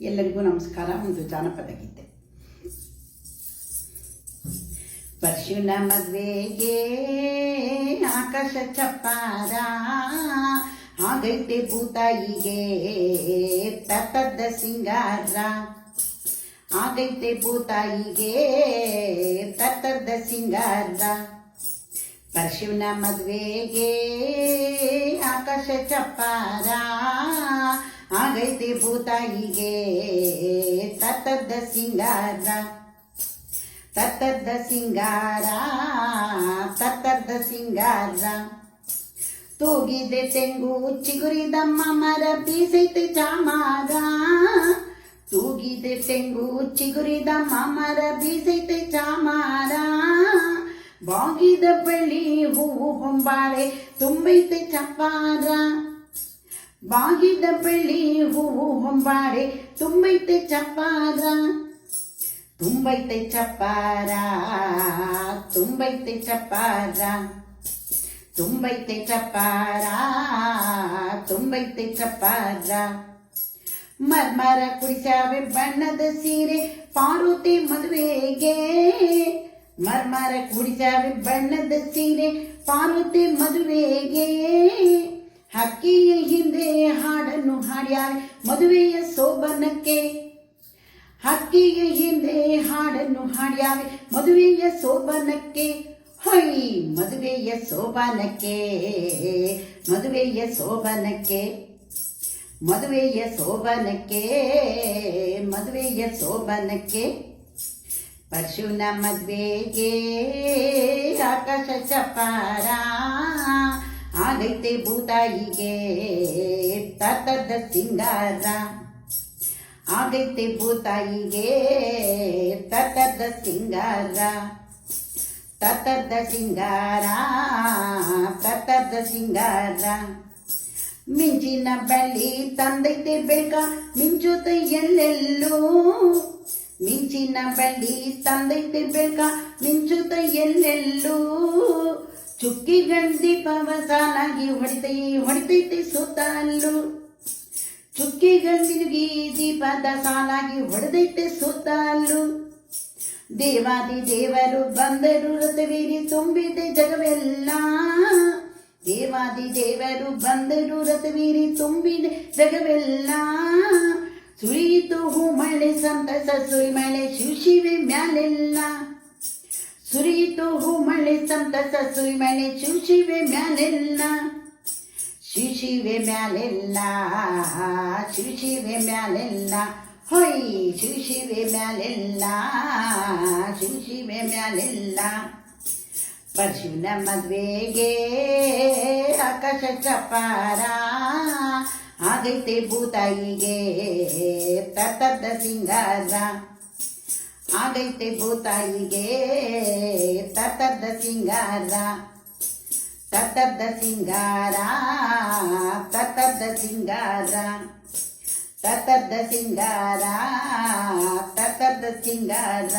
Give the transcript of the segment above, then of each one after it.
ಎಲ್ಲರಿಗೂ ನಮಸ್ಕಾರ. ಒಂದು ಜಾನಪದ ಗೀತೆ. ಪರಶುನ ಮದ್ವೆಗೆ ಆಕಾಶ ಚಪ್ಪಾರ ಆಗೈತೆ ಭೂತಾಯಿಗೆ ತತ್ತದ ಸಿಂಗಾರ. ಆಗೈತೆ ಭೂತಾಯಿಗೆ ತತ್ತದ ಸಿಂಗಾರ. ಪರಶುನ ಮದುವೆಗೆ ಆಕಾಶ ಚಪ್ಪಾರ ಆಗೈತೆ ಭೂತಾಯಿಗೆ. ತತ್ತದ್ದ ಸಿಂಗಾರ ತತ್ತದ್ದ ಸಿಂಗಾರ ತತ್ತದ್ದ ಸಿಂಗಾರ. ತೂಗಿದೆ ತೆಂಗು, ಚಿಗುರಿದಮ್ಮ ಮರ, ಬೀಸೈತೆ ಚಾಮಾಗ ತೂಗಿದೆ ತೆಂಗು, ಚಿಗುರಿದಮ್ಮ ಮರ, ಬೀಸೈತೆ ಚಾಮಾರ. ಬಾಗಿದ ಬಳ್ಳಿ ಹೂವು ಹೊಂಬಾಳೆ, ತುಂಬೈತೆ ಚಪ್ಪಾರ. ಬಾಗಿದ ಬಳ್ಳಿ ಹೂವು ಹೊಂಬಾಳೆ ತುಂಬೈತೆ ಚಪ್ಪಾರ ತುಂಬೈತೆ ಚಪ್ಪಾರ ತುಂಬೈತೆ ಚಪ್ಪಾರ ತುಂಬೈತೆ ಚಪ್ಪಾರ ತುಂಬೈತೆ ಚಪ್ಪಾರ ಮರ್ಮರ ಕುಡಿಸಾವೆ ಬಣ್ಣದ ಸೀರೆ ಪಾರ್ವತಿ ಮದುವೆಗೆ ಮರ್ಮರ ಕುಡಿಸಾವೆ ಬಣ್ಣದ ಸೀರೆ ಪಾರ್ವತಿ ಮದುವೆಗೆ ಹಕ್ಕಿಯ ಹಿಂದೆ ಹಾಡನ್ನು ಹಾಡ್ಯಾವೆ ಮದುವೆಯ ಸೋಬನಕ್ಕೆ. ಹಕ್ಕಿಯ ಹಿಂದೆ ಹಾಡನ್ನು ಹಾಡ್ಯಾವೆ ಮದುವೆಯ ಸೋಬನಕ್ಕೆ. ಹೊಯ್, ಮದುವೆಯ ಸೋಬನಕ್ಕೆ ಮದುವೆಯ ಸೋಬನಕ್ಕೆ. ಮದುವೆಯ ಸೋಬನಕ್ಕೆ ಮದುವೆಯ ಸೋಬನಕ್ಕೆ. ಪರಶುನ ಮದುವೆಗೆ ಆಕಾಶ ಚಪಾರ ಆಗೈತೆ ಭೂತಾಯಿಗೆ ತತ್ತದ ಸಿಂಗಾರ ಆಗೈತೆ ಭೂತಾಯಿಗೆ ತತ್ತದ ಸಿಂಗಾರ ತತ್ತದ ಸಿಂಗಾರ ತತ್ತದ ಸಿಂಗಾರ ಮಿಂಚಿನ ಬಳ್ಳಿ ತಂದೈತೆ ಬೇಕ ಮಿಂಚುತ್ತ ಎಲ್ಲೆಲ್ಲೂ ಮಿಂಚಿನ ಬಳ್ಳಿ ತಂದೈತೆ ಬೇಕ ಮಿಂಚುತ್ತ ಎಲ್ಲೆಲ್ಲೂ ಚುಕ್ಕಿಗಳ ಪವ ಸಾಲಾಗಿ ಹೊಡಿತೈ, ಹೊಡಿತೈತೆ ಚುಕ್ಕಿ ಚುಕ್ಕಿಗಂದಿರುಗಿ ದೀಪದ ಸಾಲಾಗಿ ಹೊಡೆದೈತೆ ಸುತ್ತಲ್ಲೂ ದೇವಾದಿ ದೇವರು ಬಂದರು ರಥವೀರಿ ತುಂಬಿದೆ ಜಗವೆಲ್ಲ. ದೇವಾದಿ ದೇವರು ಬಂದರು ರಥವೀರಿ ತುಂಬಿದೆ ಜಗವೆಲ್ಲ. ಸುರಿಯಿತು ಹೂ ಮಳೆ, ಸಂತಸ ಸುರಿ ಮಳೆ ಶಿವಶಿವೆ ಮ್ಯಾಲೆಲ್ಲ. ಸುರಿಯಿತು ಹೂ ಮಳೆ ಸಂತಸ ಸುರಿ ಮಳೆ ಶಿವಶಿವೆ ಮ್ಯಾಲೆಲ್ಲ ಶಿಶಿವೆ ಮ್ಯಾಲೆಲ್ಲ ಶಿಶಿವೆ ಮ್ಯಾಲೆಲ್ಲ ಹೊಯ್ ಶಿಶಿವೆ ಮ್ಯಾಲೆಲ್ಲ ಶಿಶಿವೆ ಮ್ಯಾಲೆಲ್ಲ ಪರಶುನ ಮದ್ವೆಗೆ ಆಕಾಶ ಚಪಾರ ಆಗೈತೆ ಭೂತಾಯಿಗೆ ತತ್ತದ ಸಿಂಗಾರ ಆಗೈತೆ ಭೂತಾಯಿಗೆ. ತತ್ತದ ಸಿಂಗಾರ ತತ್ತದ ಸಿಂಗಾರ ತತ್ತದ ಸಿಂಗಾರ ತತ್ತದ ಸಿಂಗಾರ ತತ್ತದ ಸಿಂಗಾರ.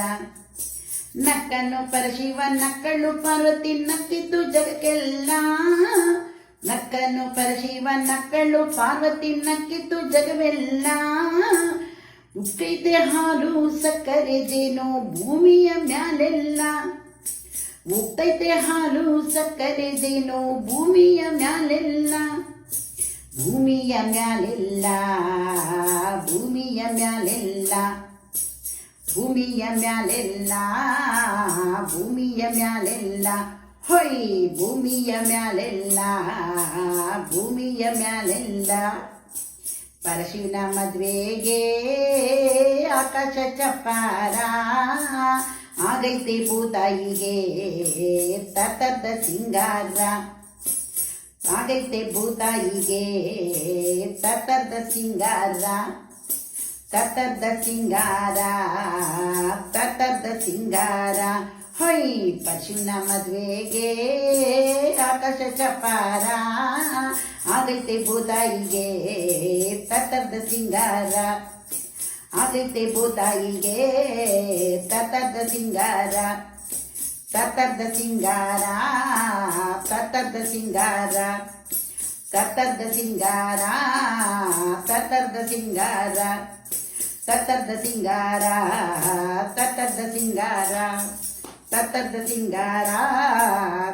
ನಕ್ಕನು ಪರಶಿವ ನಕ್ಕಳು ಪಾರ್ವತಿ ನಕ್ಕಿದ್ದು ಜಗಕ್ಕೆಲ್ಲ. ನಕ್ಕನು ಪರಶಿವ ನಕ್ಕಳು ಪಾರ್ವತಿ ನಕ್ಕಿದ್ದು ಜಗವೆಲ್ಲ. ಉಕ್ಕೈತೆ ಹಾಲು ಸಕ್ಕರೆ ಜೇನು ಭೂಮಿಯ ಮ್ಯಾಲೆಲ್ಲ ಉಕ್ಕೈತೆ ಹಾಲು ಸಕ್ಕರೆ ಜೇನು ಭೂಮಿಯ ಮ್ಯಾಲೆಲ್ಲ ಭೂಮಿಯ ಮ್ಯಾಲೆಲ್ಲ ಭೂಮಿಯ ಮ್ಯಾಲೆಲ್ಲ ಭೂಮಿಯ ಮ್ಯಾಲೆಲ್ಲ ಭೂಮಿಯ ಮ್ಯಾಲೆಲ್ಲ ಹೊಯ್ ಭೂಮಿಯ ಮ್ಯಾಲೆಲ್ಲ ಭೂಮಿಯ ಮ್ಯಾಲೆಲ್ಲ ಪರಶುವಿನ ಮದ್ವೆಗೆ ಆಕಾಶ ಚಪ್ಪಾರ ಆಗೈತೆ ಭೂತಾಯಿಗೆ ತತ್ತದ ಸಿಂಗಾರ ಆಗೈತೆ ಭೂತಾಯಿಗೆ ತತ್ತದ ಸಿಂಗಾರ ತತ್ತದ ಸಿಂಗಾರ ತತ್ತದ ಸಿಂಗಾರ ಹೊಯ್ ಪಶುನ ಮದ್ವೆಗೆ ಆಕಾಶ ಚಪಾರ ಆಗೈತೆ ಭೂತಾಯಿಗೆ ತತ್ತದ ಸಿಂಗಾರ ಆಗೈತೆ ಭೂತಾಯಿಗೆ ತತ್ತದ ಸಿಂಗಾರ ತತ್ತದ ಸಿಂಗಾರ ತತ್ತದ ಸಿಂಗಾರ ತತ್ತದ ಸಿಂಗಾರ ತತ್ತದ ಸಿಂಗಾರ ತತ್ತರ್ದ ಸಿಂಗಾರ ತತ್ತರ್ದ ಸಿಂಗಾರ ತತ್ತರ್ದ ಸಿಂಗಾರ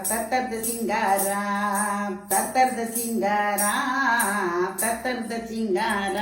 ತತ್ತರ್ದ ಸಿಂಗಾರ ತತ್ತರ್ದ ಸಿಂಗಾರ ತತ್ತರ್ದ ಸಿಂಗಾರ